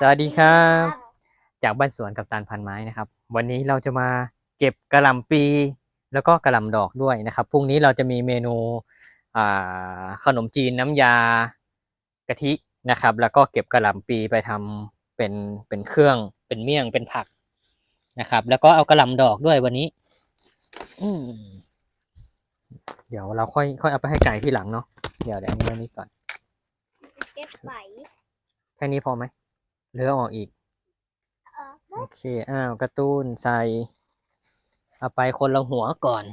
สวัสดีครับ จากบ้านสวนกับตาลพันไม้นะครับ วันนี้เราจะมาเก็บกระหล่ำปีแล้วก็กระหล่ำดอกด้วยนะครับพรุ่งนี้เราจะมีเมนูอ่าขนมจีนน้ำยากะทินะครับ แล้วก็เก็บกระหล่ำปีไปทำเป็นเป็นเครื่องเป็นเมี่ยงเป็นผักนะครับ แล้วก็เอากระหล่ำดอกด้วยวันนี้อืมเดี๋ยวเราค่อยค่อยเอาไปให้ไก่ที่หลังเนาะเดี๋ยวเดี๋ยวอันนี้ไว้นี่ก่อนเก็บไว้แค่นี้พอไหม เหลือเอาออกอีกเออโอเค อ้าว การ์ตูนใส่ เอาไปคนละหัวก่อน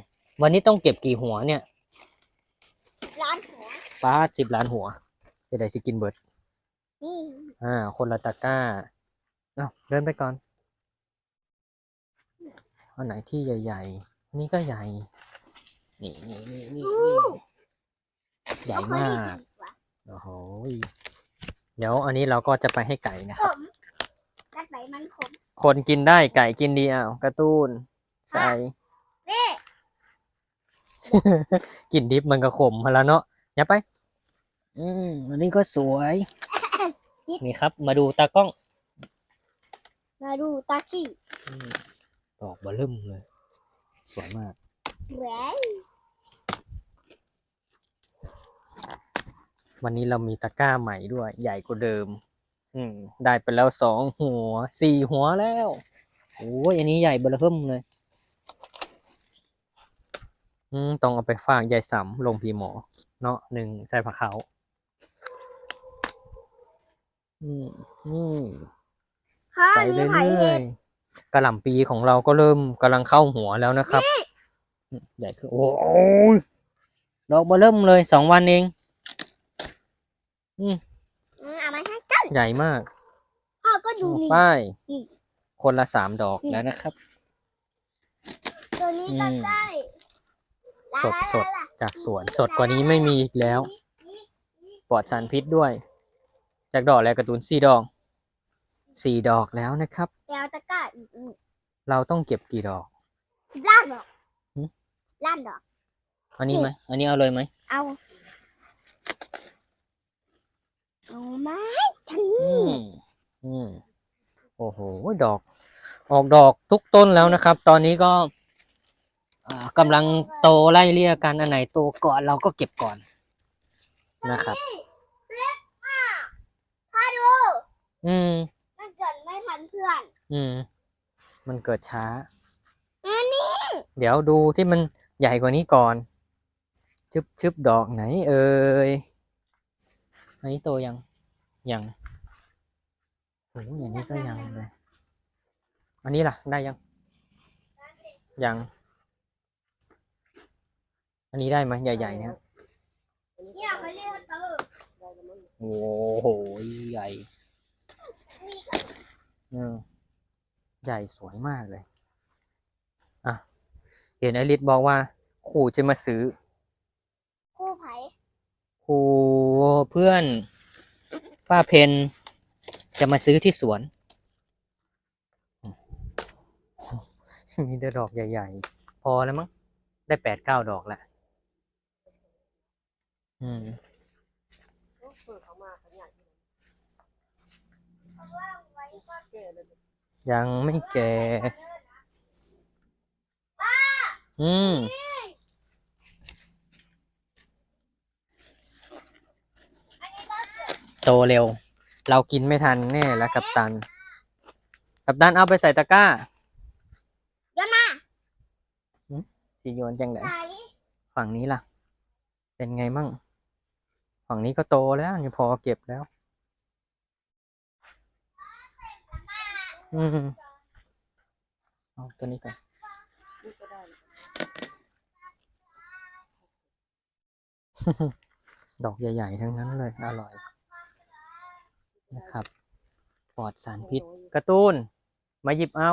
วันนี้ต้องเก็บกี่หัวเนี่ยร้านหัวป้าสิบล้านหัวจะได้สิกินเบิร์ดนี่อ่า คนละตะกร้าอ้าวเดินไปก่อน อันไหนที่ใหญ่ๆอันนี้ก็ใหญ่ นี่นี่นี่นี่นี่ใหญ่มาก โอ้โหย เดี๋ยวอันนี้เราก็จะไปให้ไก่นะขครับมกัดไปมันขมคนกินได้ไก่กินดีอ้าวการ์ตูนใส่ นี่กลิ่นดิบมันก็ขมมาแล้วเนาะอย่าไป อืมอันนี้ก็สวย นี่ครับ มาดูตากล้องมาดูตากี้อืมดอกเบลุ่มเลย สวยมาก แหวน วันนี้เรามีตะกร้าใหม่ด้วย ใหญ่กว่าเดิม อืม ได้ไปแล้วสองหัวสี่หัวแล้วโอ้ยอันนี้ใหญ่เบลุ่มเลย อืมต้องเอาไปฝากยายสำลงพีหมอ เนาะหนึ่งใส่ผักเขาวอืมอืมพ่อไปนี่เรื่ไผ่อยๆกระหล่ำปีของเราก็เริ่มกำลังเข้าหัวแล้วนะครับอืมใหญ่ขึ้นโอ้ยดอกเบอเริ่มเลยสองวันเอง อืมเอามาให้กันใหญ่มากพ่อก็ดูนี่ ป้ายนี่คนละสามดอกนี่แล้วนะครับ ตัวนี้ก็อืมได้สดสดจากสวนสดกว่านี้ไม่มีอีกแล้ว ปลอดสารพิษด้วย จากดอกแล้วการ์ตูนสี่ดอกสี่ดอกแล้วนะครับ แปลตะกร้าอีกหนึ่งเราต้องเก็บกี่ดอก สิบล้านดอกหึสิบล้านดอก อันนี้ไหมอันนี้เอาเลยไหมเอาเอาไหมฉัน อืมอืมโอ้โหดอก ออกดอกทุกต้นแล้วนะครับ ตอนนี้ก็อ่ากำลังโตไล่เลี่ยกันอันไหนโตก่อนเราก็เก็บก่อนนะครับพ่อดูอืม มันเกิดไม่ทันเพื่อน อืม มันเกิดช้าอันนี้เดี๋ยวดูที่มันใหญ่กว่านี้ก่อน ชึบชึบดอกไหน เอ่ยอันนี้โตยังยัง โอ้ยอย่างนี้ก็ยังเลย อันนี้ล่ะ ได้ยัง ยัง อันนี้ได้ไหมใหญ่ๆเนี่ยเนี่ยเขาเรียกว่าเตอร์โอ้โห ใหญ่มีอืมใหญ่สวยมากเลย อะ เห็นไอริสบอกว่าครูจะมาซื้อคู่ไผ่ครูเพื่อน ป้าเพน จะมาซื้อที่สวน มีแต่ดอกใหญ่ๆ พอแล้วมั้ง ได้แปดเก้าดอกละอืมยังไม่แก่ อืมโตเร็ว เรากินไม่ทันแน่แล้วกับตัน กับตันเอาไปใส่ตะกร้าเดี๋ยวมาสีโยนจังไดไหนฝั่งนี้ล่ะ เป็นไงมั่ง ฝั่งนี้ก็โตแล้วนี่พอเก็บแล้ว อืมเอาตัวนี้ก่อนดอกใหญ่ ๆ ทั้งนั้นเลย อร่อย นะครับปลอดสารพิษการ์ตูนมาหยิบเอา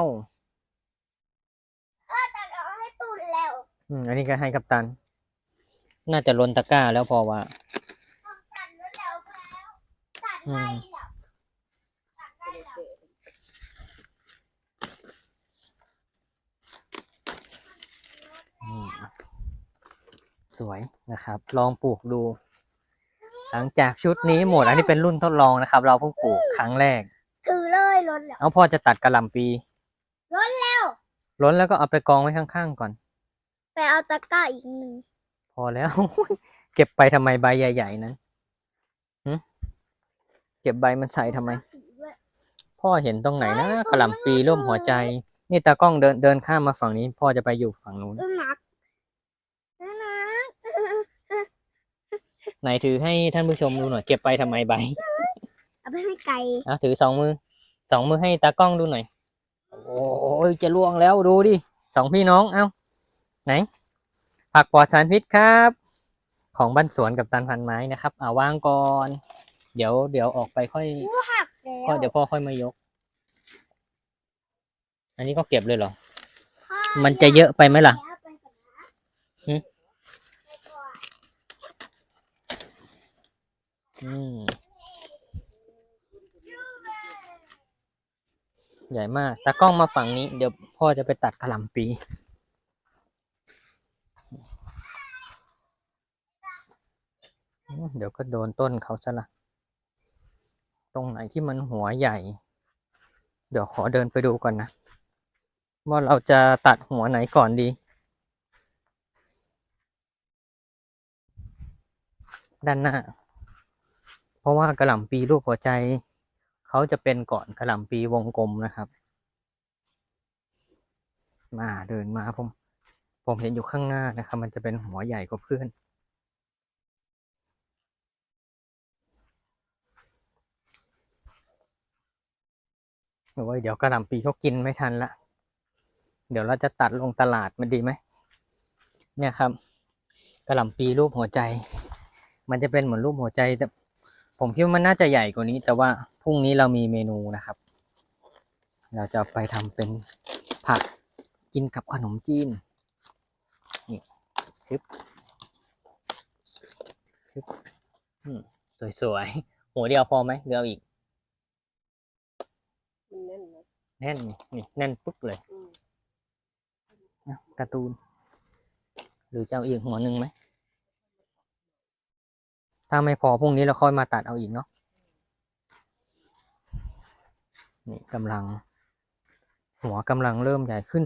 ตัดออกให้ตูนแล้วอืมอันนี้ก็ให้กับตัน น่าจะล้นตะกร้าแล้วพอว่าตัดแล้วแล้วแล้วตัดให้แล้วตัดให้แล้วอืมสวยนะครับ ลองปลูกดู หลังจากชุดนี้หมดอันนี้เป็นรุ่นทดลองนะครับ เราเพิ่งปลูกครั้งแรก คือนแล้วเอาพ่อจะตัดกระหล่ำปีล้นแล้วล้นแล้วก็เอาไปกองไว้ข้างๆก่อน ไปเอาตะกร้าอีกหนึ่งพอแล้ว เก็บไปทำไมใบใหญ่ ๆ นั้นหึเก็บใบมันใส่ทำไม พ่อเห็นตรงไหนนะกระหล่ำปีร่มหัวใจ นี่ตากล้องเดินเดินข้ามมาฝั่งนี้ พ่อจะไปอยู่ฝั่งนู้นน่ารักน่ารัก ไหนถือให้ท่านผู้ชมดูหน่อยเก็บไปทำไมใบเอาไปให้ไก่อะถือสองมือสองมือให้ตากล้องดูหน่อย โอ้ยจะล่วงแล้วดูดิสองพี่น้องเอ้าไหน ผักปลอดสารพิษครับ ของบ้านสวนกับตันพันไม้นะครับอ่าวางก่อน เดี๋ยวเดี๋ยวออกไปค่อยผู้หักแล้วก็เดี๋ยวพ่อค่อยมายก อันนี้ก็เก็บเลยเหรอ พ่อมันจะเยอะไปไหมล่ะ เอาไปก่อนนะ หึ ไปก่อน อืมใหญ่มากตากล้องมาฝั่งนี้ เดี๋ยวพ่อจะไปตัดกระหล่ำปี เดี๋ยวก็โดนต้นเขาซะละ ตรงไหนที่มันหัวใหญ่ เดี๋ยวขอเดินไปดูก่อนนะ ว่าเราจะตัดหัวไหนก่อนดี ด้านหน้า ราะว่ากระหล่ำปีรูปหัวใจ เขาจะเป็นก่อนกระหล่ำปีวงกลมนะครับ มาเดินมาผม ผมเห็นอยู่ข้างหน้านะครับ มันจะเป็นหัวใหญ่กว่าเพื่อน โอ้ยเดี๋ยวกระหล่ำปีเขากินไม่ทันละ เดี๋ยวเราจะตัดลงตลาดมันดีไหม เนี่ยครับกระหล่ำปีรูปหัวใจ มันจะเป็นเหมือนรูปหัวใจแต่ ผมคิดว่ามันน่าจะใหญ่กว่านี้ แต่ว่าพรุ่งนี้เรามีเมนูนะครับ เราจะเอาไปทำเป็นผักกินกับขนมจีน นี่ชึบชึบอืมสวยๆหัวเดียวพอไหมหรือเอาอีก มันแน่นนะแน่นนี่แน่นปุ๊บเลยอืมอะการ์ตูน หรือจะเอาอีกหัวหนึ่งไหม ถ้าไม่พอพรุ่งนี้เราค่อยมาตัดเอาอีกเนาะนี่กำลัง หัวกำลังเริ่มใหญ่ขึ้น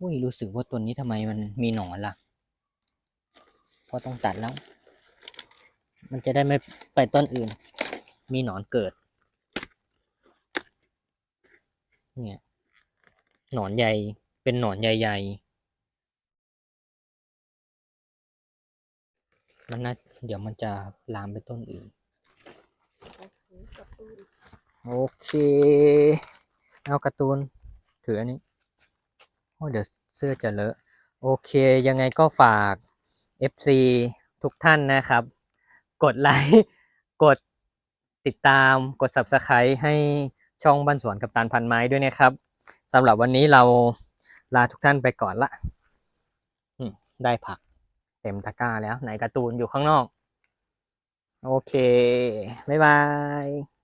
อุ้ยรู้สึกว่าตัวนี้ทำไมมันมีหนอนล่ะเพราะต้องตัดแล้ว มันจะได้ไม่ไปต้นอื่น มีหนอนเกิด เนี่ยหนอนใหญ่ เป็นหนอนใหญ่ๆมันน่า เดี๋ยวมันจะลามไปต้นอื่น โอเค เอาการ์ตูน ถืออันนี้โอ้เดี๋ยวเสื้อจะเลอะ โอเค ยังไงก็ฝาก FC ทุกท่านนะครับ กดไลค์ กดติดตาม กด Subscribe ให้ช่องบ้านสวนกับตานพันไม้ด้วยนะครับสำหรับวันนี้เราลาทุกท่านไปก่อนละ ได้ผัก เต็มตะกร้าแล้วไหนการ์ตูนอยู่ข้างนอก โอเค บ๊ายบาย